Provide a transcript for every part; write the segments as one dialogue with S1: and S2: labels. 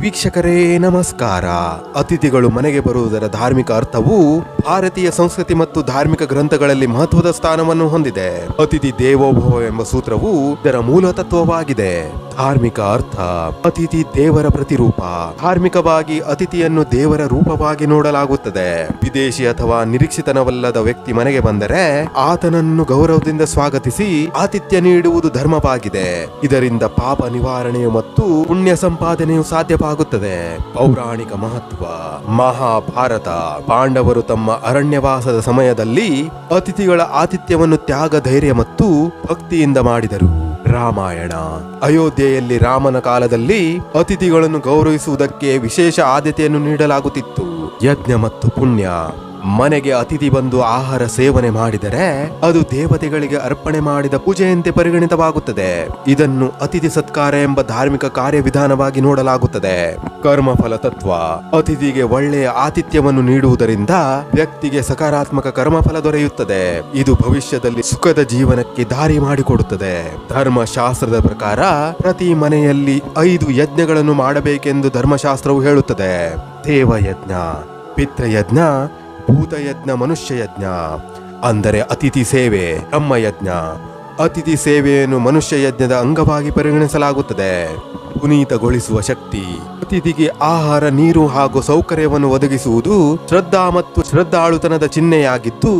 S1: ವೀಕ್ಷಕರೇ, ನಮಸ್ಕಾರ. ಅತಿಥಿಗಳು ಮನೆಗೆ ಬರುವುದರ ಧಾರ್ಮಿಕ ಅರ್ಥವು ಭಾರತೀಯ ಸಂಸ್ಕೃತಿ ಮತ್ತು ಧಾರ್ಮಿಕ ಗ್ರಂಥಗಳಲ್ಲಿ ಮಹತ್ವದ ಸ್ಥಾನವನ್ನು ಹೊಂದಿದೆ. ಅತಿಥಿ ದೇವೋಭವ ಎಂಬ ಸೂತ್ರವು ಇದರ ಮೂಲ ತತ್ವವಾಗಿದೆ. ಧಾರ್ಮಿಕ ಅರ್ಥ, ಅತಿಥಿ ದೇವರ ಪ್ರತಿರೂಪ. ಧಾರ್ಮಿಕವಾಗಿ ಅತಿಥಿಯನ್ನು ದೇವರ ರೂಪವಾಗಿ ನೋಡಲಾಗುತ್ತದೆ. ವಿದೇಶಿ ಅಥವಾ ನಿರೀಕ್ಷಿತನವಲ್ಲದ ವ್ಯಕ್ತಿ ಮನೆಗೆ ಬಂದರೆ ಆತನನ್ನು ಗೌರವದಿಂದ ಸ್ವಾಗತಿಸಿ ಆತಿಥ್ಯ ನೀಡುವುದು ಧರ್ಮವಾಗಿದೆ. ಇದರಿಂದ ಪಾಪ ನಿವಾರಣೆಯು ಮತ್ತು ಪುಣ್ಯ ಸಂಪಾದನೆಯು ಸಾಧ್ಯವಾಗುತ್ತದೆ ಪೌರಾಣಿಕ ಮಹತ್ವ, ಮಹಾಭಾರತ, ಪಾಂಡವರು ತಮ್ಮ ಅರಣ್ಯವಾಸದ ಸಮಯದಲ್ಲಿ ಅತಿಥಿಗಳ ಆತಿಥ್ಯವನ್ನು ತ್ಯಾಗ, ಧೈರ್ಯ ಮತ್ತು ಭಕ್ತಿಯಿಂದ ಮಾಡಿದರು. ರಾಮಾಯಣ, ಅಯೋಧ್ಯೆಯಲ್ಲಿ ರಾಮನ ಕಾಲದಲ್ಲಿ ಅತಿಥಿಗಳನ್ನು ಗೌರವಿಸುವುದಕ್ಕೆ ವಿಶೇಷ ಆದ್ಯತೆಯನ್ನು ನೀಡಲಾಗುತ್ತಿತ್ತು. ಯಜ್ಞ ಮತ್ತು ಪುಣ್ಯ ಮನೆಗೆ ಅತಿಥಿ ಬಂದು ಆಹಾರ ಸೇವನೆ ಮಾಡಿದರೆ ಅದು ದೇವತೆಗಳಿಗೆ ಅರ್ಪಣೆ ಮಾಡಿದ ಪೂಜೆಯಂತೆ ಪರಿಗಣಿತವಾಗುತ್ತದೆ. ಇದನ್ನು ಅತಿಥಿ ಸತ್ಕಾರ ಎಂಬ ಧಾರ್ಮಿಕ ಕಾರ್ಯವಿಧಾನವಾಗಿ ನೋಡಲಾಗುತ್ತದೆ. ಕರ್ಮಫಲ ತತ್ವ, ಅತಿಥಿಗೆ ಒಳ್ಳೆಯ ಆತಿಥ್ಯವನ್ನು ನೀಡುವುದರಿಂದ ವ್ಯಕ್ತಿಗೆ ಸಕಾರಾತ್ಮಕ ಕರ್ಮಫಲ ದೊರೆಯುತ್ತದೆ. ಇದು ಭವಿಷ್ಯದಲ್ಲಿ ಸುಖದ ಜೀವನಕ್ಕೆ ದಾರಿ ಮಾಡಿಕೊಡುತ್ತದೆ. ಧರ್ಮಶಾಸ್ತ್ರದ ಪ್ರಕಾರ ಪ್ರತಿ ಮನೆಯಲ್ಲಿ ಐದು ಯಜ್ಞಗಳನ್ನು ಮಾಡಬೇಕೆಂದು ಧರ್ಮಶಾಸ್ತ್ರವು ಹೇಳುತ್ತದೆ. ದೇವಯಜ್ಞ, ಪಿತೃಯಜ್ಞ ಭೂತಯಜ್ಞ, ಮನುಷ್ಯಯಜ್ಞ, ಅಂದರೆ ಅತಿಥಿ ಸೇವೆ ಬ್ರಹ್ಮಯಜ್ಞ ಅತಿಥಿ ಸೇವೆಯನ್ನು ಮನುಷ್ಯ ಯಜ್ಞದ ಅಂಗವಾಗಿ ಪರಿಗಣಿಸಲಾಗುತ್ತದೆ. ಪುನೀತಗೊಳಿಸುವ ಶಕ್ತಿ, ಅತಿಥಿಗೆ ಆಹಾರ, ನೀರು ಹಾಗೂ ಸೌಕರ್ಯವನ್ನು ಒದಗಿಸುವುದು ಶ್ರದ್ಧಾ ಮತ್ತು ಶ್ರದ್ಧಾಳುತನದ ಚಿಹ್ನೆಯಾಗಿದ್ದು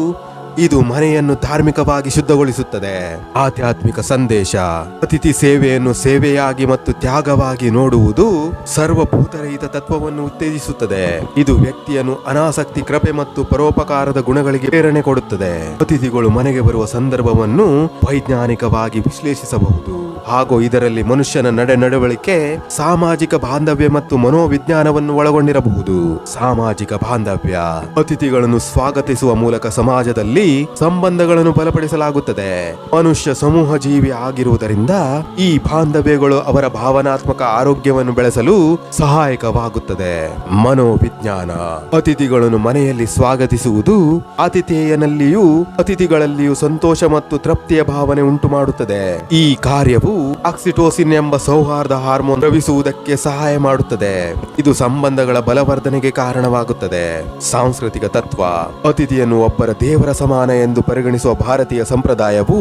S1: ಇದು ಮನೆಯನ್ನು ಧಾರ್ಮಿಕವಾಗಿ ಶುದ್ಧಗೊಳಿಸುತ್ತದೆ. ಆಧ್ಯಾತ್ಮಿಕ ಸಂದೇಶ, ಅತಿಥಿ ಸೇವೆಯನ್ನು ಸೇವೆಯಾಗಿ ಮತ್ತು ತ್ಯಾಗವಾಗಿ ನೋಡುವುದು ಸರ್ವಭೂತರಹಿತ ತತ್ವವನ್ನು ಉತ್ತೇಜಿಸುತ್ತದೆ. ಇದು ವ್ಯಕ್ತಿಯನ್ನು ಅನಾಸಕ್ತಿ, ಕೃಪೆ ಮತ್ತು ಪರೋಪಕಾರದ ಗುಣಗಳಿಗೆ ಪ್ರೇರಣೆ ಕೊಡುತ್ತದೆ. ಅತಿಥಿಗಳು ಮನೆಗೆ ಬರುವ ಸಂದರ್ಭವನ್ನು ವೈಜ್ಞಾನಿಕವಾಗಿ ವಿಶ್ಲೇಷಿಸಬಹುದು. ಹಾಗೂ ಇದರಲ್ಲಿ ಮನುಷ್ಯನ ನಡೆ ನಡವಳಿಕೆ, ಸಾಮಾಜಿಕ ಬಾಂಧವ್ಯ ಮತ್ತು ಮನೋವಿಜ್ಞಾನವನ್ನು ಒಳಗೊಂಡಿರಬಹುದು. ಸಾಮಾಜಿಕ ಬಾಂಧವ್ಯ, ಅತಿಥಿಗಳನ್ನು ಸ್ವಾಗತಿಸುವ ಮೂಲಕ ಸಮಾಜದಲ್ಲಿ ಸಂಬಂಧಗಳನ್ನು ಬಲಪಡಿಸಲಾಗುತ್ತದೆ. ಮನುಷ್ಯ ಸಮೂಹ ಜೀವಿ ಆಗಿರುವುದರಿಂದ ಈ ಬಾಂಧವ್ಯಗಳು ಅವರ ಭಾವನಾತ್ಮಕ ಆರೋಗ್ಯವನ್ನು ಬೆಳೆಸಲು ಸಹಾಯಕವಾಗುತ್ತದೆ. ಮನೋವಿಜ್ಞಾನ. ಅತಿಥಿಗಳನ್ನು ಮನೆಯಲ್ಲಿ ಸ್ವಾಗತಿಸುವುದು ಆತಿಥೇಯನಲ್ಲಿಯೂ ಅತಿಥಿಗಳಲ್ಲಿಯೂ ಸಂತೋಷ ಮತ್ತು ತೃಪ್ತಿಯ ಭಾವನೆ ಉಂಟು ಮಾಡುತ್ತದೆ ಈ ಕಾರ್ಯವು ಆಕ್ಸಿಟೋಸಿನ್ ಎಂಬ ಸೌಹಾರ್ದ ಹಾರ್ಮೋನ್ ರವಿಸುವುದಕ್ಕೆ ಸಹಾಯ ಮಾಡುತ್ತದೆ. ಇದು ಸಂಬಂಧಗಳ ಬಲವರ್ಧನೆಗೆ ಕಾರಣವಾಗುತ್ತದೆ. ಸಾಂಸ್ಕೃತಿಕ ತತ್ವ. ಅತಿಥಿಯನ್ನು ಒಬ್ಬರ ದೇವರ ಸಮಾನ ಎಂದು ಪರಿಗಣಿಸುವ ಭಾರತೀಯ ಸಂಪ್ರದಾಯವು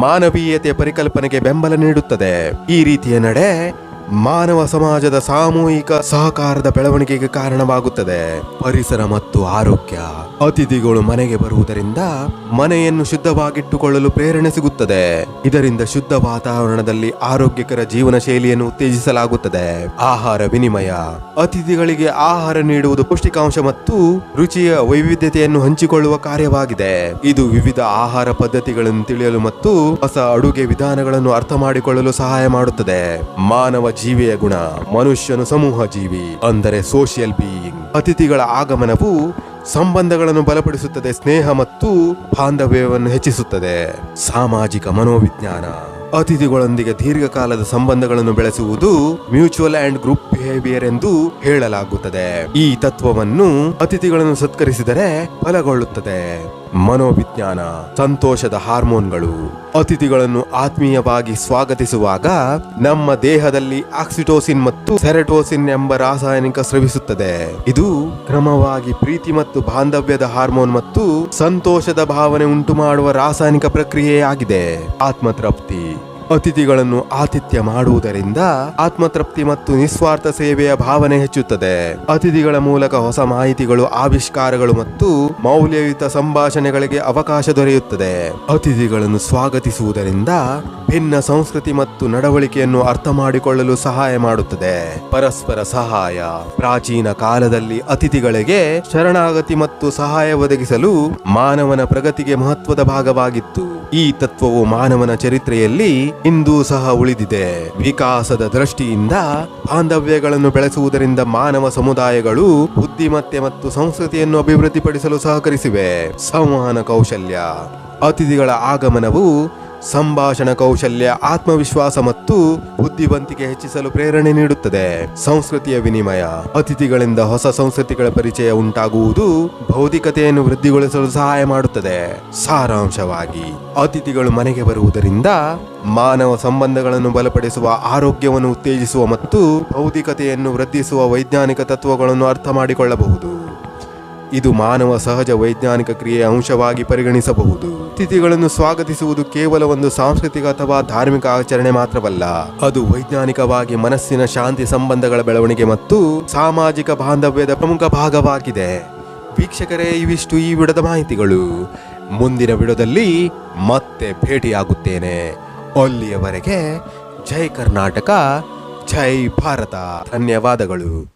S1: ಮಾನವೀಯತೆ ಪರಿಕಲ್ಪನೆಗೆ ಬೆಂಬಲ ನೀಡುತ್ತದೆ. ಈ ರೀತಿಯ ನಡೆ ಮಾನವ ಸಮಾಜದ ಸಾಮೂಹಿಕ ಸಹಕಾರದ ಬೆಳವಣಿಗೆಗೆ ಕಾರಣವಾಗುತ್ತದೆ. ಪರಿಸರ ಮತ್ತು ಆರೋಗ್ಯ. ಅತಿಥಿಗಳು ಮನೆಗೆ ಬರುವುದರಿಂದ ಮನೆಯನ್ನು ಶುದ್ಧವಾಗಿಟ್ಟುಕೊಳ್ಳಲು ಪ್ರೇರಣೆ ಸಿಗುತ್ತದೆ. ಇದರಿಂದ ಶುದ್ಧ ವಾತಾವರಣದಲ್ಲಿ ಆರೋಗ್ಯಕರ ಜೀವನ ಶೈಲಿಯನ್ನು ಉತ್ತೇಜಿಸಲಾಗುತ್ತದೆ. ಆಹಾರ ವಿನಿಮಯ. ಅತಿಥಿಗಳಿಗೆ ಆಹಾರ ನೀಡುವುದು ಪೌಷ್ಟಿಕಾಂಶ ಮತ್ತು ರುಚಿಯ ವೈವಿಧ್ಯತೆಯನ್ನು ಹಂಚಿಕೊಳ್ಳುವ ಕಾರ್ಯವಾಗಿದೆ. ಇದು ವಿವಿಧ ಆಹಾರ ಪದ್ಧತಿಗಳನ್ನು ತಿಳಿಯಲು ಮತ್ತು ಹೊಸ ಅಡುಗೆ ವಿಧಾನಗಳನ್ನು ಅರ್ಥ ಮಾಡಿಕೊಳ್ಳಲು ಸಹಾಯ ಮಾಡುತ್ತದೆ. ಮಾನವ ಜೀವಿಯ ಗುಣ, ಮನುಷ್ಯನು ಸಮೂಹ ಜೀವಿ, ಅಂದರೆ ಸೋಷಿಯಲ್ ಬೀಯಿಂಗ್ ಅತಿಥಿಗಳ ಆಗಮನವು ಸಂಬಂಧಗಳನ್ನು ಬಲಪಡಿಸುತ್ತದೆ, ಸ್ನೇಹ ಮತ್ತು ಬಾಂಧವ್ಯವನ್ನು ಹೆಚ್ಚಿಸುತ್ತದೆ. ಸಾಮಾಜಿಕ ಮನೋವಿಜ್ಞಾನ. ಅತಿಥಿಗಳೊಂದಿಗೆ ದೀರ್ಘಕಾಲದ ಸಂಬಂಧಗಳನ್ನು ಬೆಳೆಸುವುದು ಮ್ಯೂಚುವಲ್ ಅಂಡ್ ಗ್ರೂಪ್ ಬಿಹೇವಿಯರ್ ಎಂದು ಹೇಳಲಾಗುತ್ತದೆ. ಈ ತತ್ವವನ್ನು ಅತಿಥಿಗಳನ್ನು ಸತ್ಕರಿಸಿದರೆ ಬಲಗೊಳ್ಳುತ್ತದೆ ಮನೋವಿಜ್ಞಾನ, ಸಂತೋಷದ ಹಾರ್ಮೋನ್ಗಳು, ಅತಿಥಿಗಳನ್ನು ಆತ್ಮೀಯವಾಗಿ ಸ್ವಾಗತಿಸುವಾಗ ನಮ್ಮ ದೇಹದಲ್ಲಿ ಆಕ್ಸಿಟೋಸಿನ್ ಮತ್ತು ಸೆರೆಟೋಸಿನ್ ಎಂಬ ರಾಸಾಯನಿಕ ಸ್ರವಿಸುತ್ತದೆ. ಇದು ಕ್ರಮವಾಗಿ ಪ್ರೀತಿ ಮತ್ತು ಬಾಂಧವ್ಯದ ಹಾರ್ಮೋನ್ ಮತ್ತು ಸಂತೋಷದ ಭಾವನೆ ಉಂಟು ಮಾಡುವ ರಾಸಾಯನಿಕ ಪ್ರಕ್ರಿಯೆಯಾಗಿದೆ. ಆತ್ಮತೃಪ್ತಿ ಅತಿಥಿಗಳನ್ನು ಆತಿಥ್ಯ ಮಾಡುವುದರಿಂದ ಆತ್ಮತೃಪ್ತಿ ಮತ್ತು ನಿಸ್ವಾರ್ಥ ಸೇವೆಯ ಭಾವನೆ ಹೆಚ್ಚುತ್ತದೆ. ಅತಿಥಿಗಳ ಮೂಲಕ ಹೊಸ ಮಾಹಿತಿಗಳು, ಆವಿಷ್ಕಾರಗಳು ಮತ್ತು ಮೌಲ್ಯಯುತ ಸಂಭಾಷಣೆಗಳಿಗೆ ಅವಕಾಶ ದೊರೆಯುತ್ತದೆ. ಅತಿಥಿಗಳನ್ನು ಸ್ವಾಗತಿಸುವುದರಿಂದ ಭಿನ್ನ ಸಂಸ್ಕೃತಿ ಮತ್ತು ನಡವಳಿಕೆಯನ್ನು ಅರ್ಥ ಮಾಡಿಕೊಳ್ಳಲು ಸಹಾಯ ಮಾಡುತ್ತದೆ. ಪರಸ್ಪರ ಸಹಾಯ. ಪ್ರಾಚೀನ ಕಾಲದಲ್ಲಿ ಅತಿಥಿಗಳಿಗೆ ಶರಣಾಗತಿ ಮತ್ತು ಸಹಾಯ ಒದಗಿಸಲು ಮಾನವನ ಪ್ರಗತಿಗೆ ಮಹತ್ವದ ಭಾಗವಾಗಿತ್ತು. ಈ ತತ್ವವು ಮಾನವನ ಚರಿತ್ರೆಯಲ್ಲಿ ಇಂದೂ ಸಹ ಉಳಿದಿದೆ. ವಿಕಾಸದ ದೃಷ್ಟಿಯಿಂದ ಬಾಂಧವ್ಯಗಳನ್ನು ಬೆಳೆಸುವುದರಿಂದ ಮಾನವ ಸಮುದಾಯಗಳು ಬುದ್ಧಿಮತ್ತೆ ಮತ್ತು ಸಂಸ್ಕೃತಿಯನ್ನು ಅಭಿವೃದ್ಧಿಪಡಿಸಲು ಸಹಕರಿಸಿವೆ. ಸಂವಹನ ಕೌಶಲ್ಯ. ಅತಿಥಿಗಳ ಆಗಮನವು ಸಂಭಾಷಣ ಕೌಶಲ್ಯ, ಆತ್ಮವಿಶ್ವಾಸ ಮತ್ತು ಬುದ್ಧಿವಂತಿಕೆ ಹೆಚ್ಚಿಸಲು ಪ್ರೇರಣೆ ನೀಡುತ್ತದೆ. ಸಂಸ್ಕೃತಿಯ ವಿನಿಮಯ, ಅತಿಥಿಗಳಿಂದ ಹೊಸ ಸಂಸ್ಕೃತಿಗಳ ಪರಿಚಯ ಉಂಟಾಗುವುದು ಬೌದ್ಧಿಕತೆಯನ್ನು ವೃದ್ಧಿಗೊಳಿಸಲು ಸಹಾಯ ಮಾಡುತ್ತದೆ. ಸಾರಾಂಶವಾಗಿ, ಅತಿಥಿಗಳು ಮನೆಗೆ ಬರುವುದರಿಂದ ಮಾನವ ಸಂಬಂಧಗಳನ್ನು ಬಲಪಡಿಸುವ, ಆರೋಗ್ಯವನ್ನು ಉತ್ತೇಜಿಸುವ ಮತ್ತು ಬೌದ್ಧಿಕತೆಯನ್ನು ವೃದ್ಧಿಸುವ ವೈಜ್ಞಾನಿಕ ತತ್ವಗಳನ್ನು ಅರ್ಥ ಮಾಡಿಕೊಳ್ಳಬಹುದು. ಇದು ಮಾನವ ಸಹಜ ವೈಜ್ಞಾನಿಕ ಕ್ರಿಯೆಯ ಅಂಶವಾಗಿ ಪರಿಗಣಿಸಬಹುದು. ಅತಿಥಿಗಳನ್ನು ಸ್ವಾಗತಿಸುವುದು ಕೇವಲ ಒಂದು ಸಾಂಸ್ಕೃತಿಕ ಅಥವಾ ಧಾರ್ಮಿಕ ಆಚರಣೆ ಮಾತ್ರವಲ್ಲ, ಅದು ವೈಜ್ಞಾನಿಕವಾಗಿ ಮನಸ್ಸಿನ ಶಾಂತಿ ಸಂಬಂಧಗಳ ಬೆಳವಣಿಗೆ ಮತ್ತು ಸಾಮಾಜಿಕ ಬಾಂಧವ್ಯದ ಪ್ರಮುಖ ಭಾಗವಾಗಿದೆ. ವೀಕ್ಷಕರೇ, ಇವಿಷ್ಟು ಈ ವಿಡದ ಮಾಹಿತಿಗಳು. ಮುಂದಿನ ವಿಡದಲ್ಲಿ ಮತ್ತೆ ಭೇಟಿಯಾಗುತ್ತೇನೆ. ಅಲ್ಲಿಯವರೆಗೆ ಜೈ ಕರ್ನಾಟಕ, ಜೈ ಭಾರತ. ಧನ್ಯವಾದಗಳು.